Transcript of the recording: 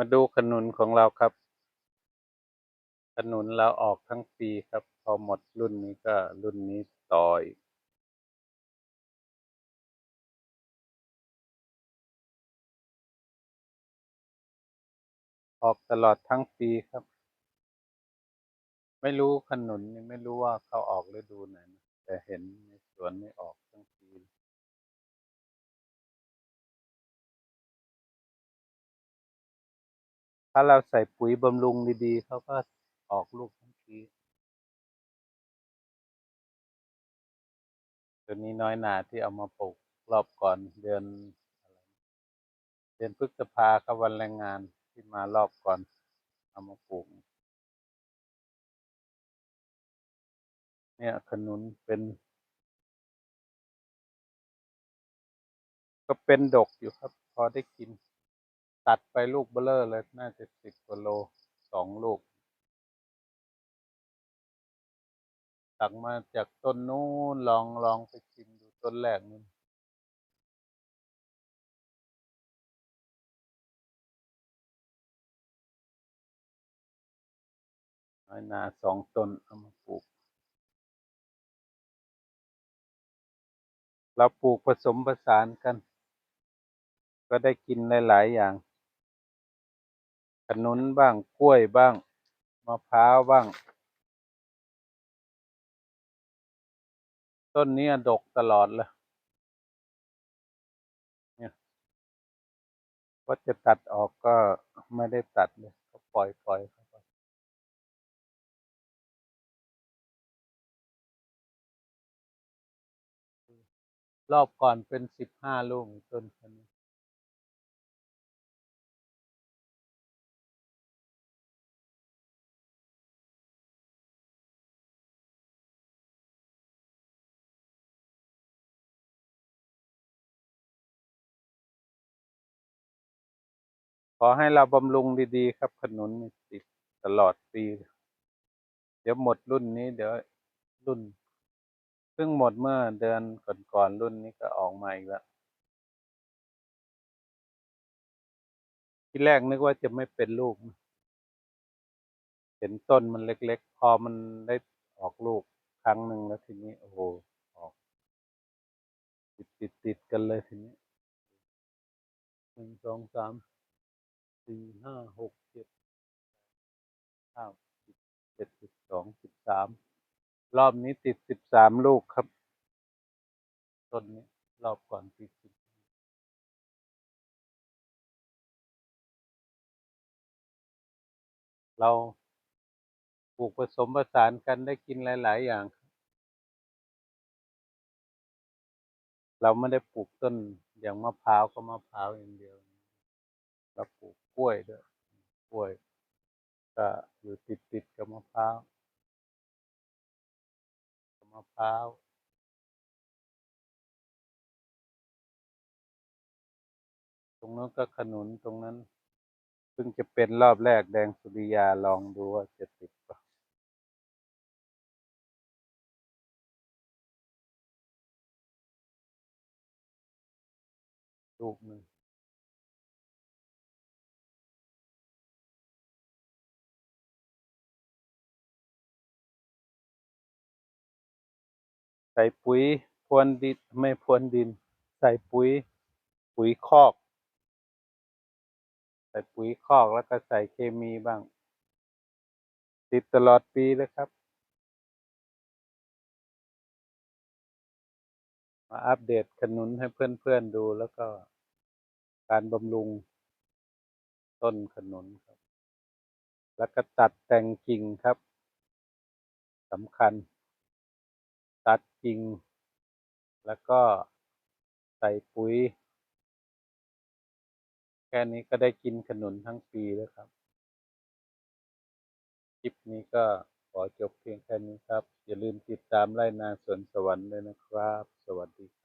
มาดูขนุนของเราครับ ขนุนเราออกทั้งปีครับ พอหมดรุ่นนี้ก็รุ่นนี้ต่ออีกออกตลอดทั้งปีครับ ไม่รู้ขนุนนี่ไม่รู้ว่าเขาออกฤดูไหนนะแต่เห็นในสวนนี่ออกทั้งปี ถ้าเราใส่ปุ๋ยบำรุงดีๆเขาก็ออกลูกทั้งปีตัวนี้น้อยหนาที่เอามาปลูกรอบก่อนเดือนเดือนพฤษภาครับวันแรงงานที่มารอบก่อนเอามาปลูก เนี่ยขนุนเป็น ก็เป็นดกอยู่ครับ พอได้กิน ตัดไปลูกเบลเลอร์เลย น่าจะสิบกว่าโลสองลูก ตักมาจากต้นนู้นลองลองไปชิมดูต้นแรกนู่นน้อยนาสองต้นเอามาปลูก เราปลูกผสมผสานกัน ก็ได้กินหลาย ๆ อย่าง ขนุนบ้างกล้วยบ้างมะพร้าวบ้าง ต้นนี้ดกตลอดเลยเนี่ยว่าจะตัดออกก็ไม่ได้ตัดเลยก็ปล่อยปล่อยเข้าไปรอบก่อนเป็นสิบห้าลูกต้นขนุ ขอให้เราบำรุงดีๆ ครับขนุนติดตลอดปี เดี๋ยวหมดรุ่นนี้ เดี๋ยวรุ่นเพิ่งหมดเมื่อเดือนก่อนๆรุ่นนี้ก็ออกมาอีกแล้วที่แรกนึกว่าจะไม่เป็นลูก เห็นต้นมันเล็กๆ พอมันได้ออกลูกครั้งหนึ่งแล้วทีนี้ โอ้โหออก ติดติดติดกันเลยทีนี้หนึ่งสองสาม สี่ห้าหกเจ็ดเก้าสิบเจ็ดสิบสองสิบสามรอบนี้ติดสิบสามลูกครับ ต้นนี้รอบก่อนติดสิบเราปลูกผสมผสานกันได้กินหลาย ๆ อย่าง เราไม่ได้ปลูกต้นอย่างมะพร้าวก็มะพร้าวอย่างเดียว เราปลูกกล้วยด้วยกล้วย ก็อยู่ติดติดกับมะพร้าวกับมะพร้าวตรงนั้นก็ขนุนตรงนั้นเพิ่งจะเป็นรอบแรกแดงสุริยาลองดูว่าจะติดปะลูกหนึ่ง ส่ปุ๋ยพรวนดินไม่พรวนดิน ใส่ปุ๋ย ปุ๋ยคอก ใส่ปุ๋ยคอกแล้วก็ใส่เคมีบ้าง ติดตลอดปีเลยครับ มาอัปเดตขนุนให้เพื่อนๆดูแล้วก็การบำรุงต้นขนุนครับ แล้วก็ตัดแต่งกิ่งครับสำคัญ จริง แล้วก็ใส่ปุ๋ย แค่นี้ก็ได้กินขนุนทั้งปีแล้วครับ คลิปนี้ก็ขอจบเพียงแค่นี้ครับ อย่าลืมติดตามไล่นาสวนสวรรค์เลยนะครับ สวัสดี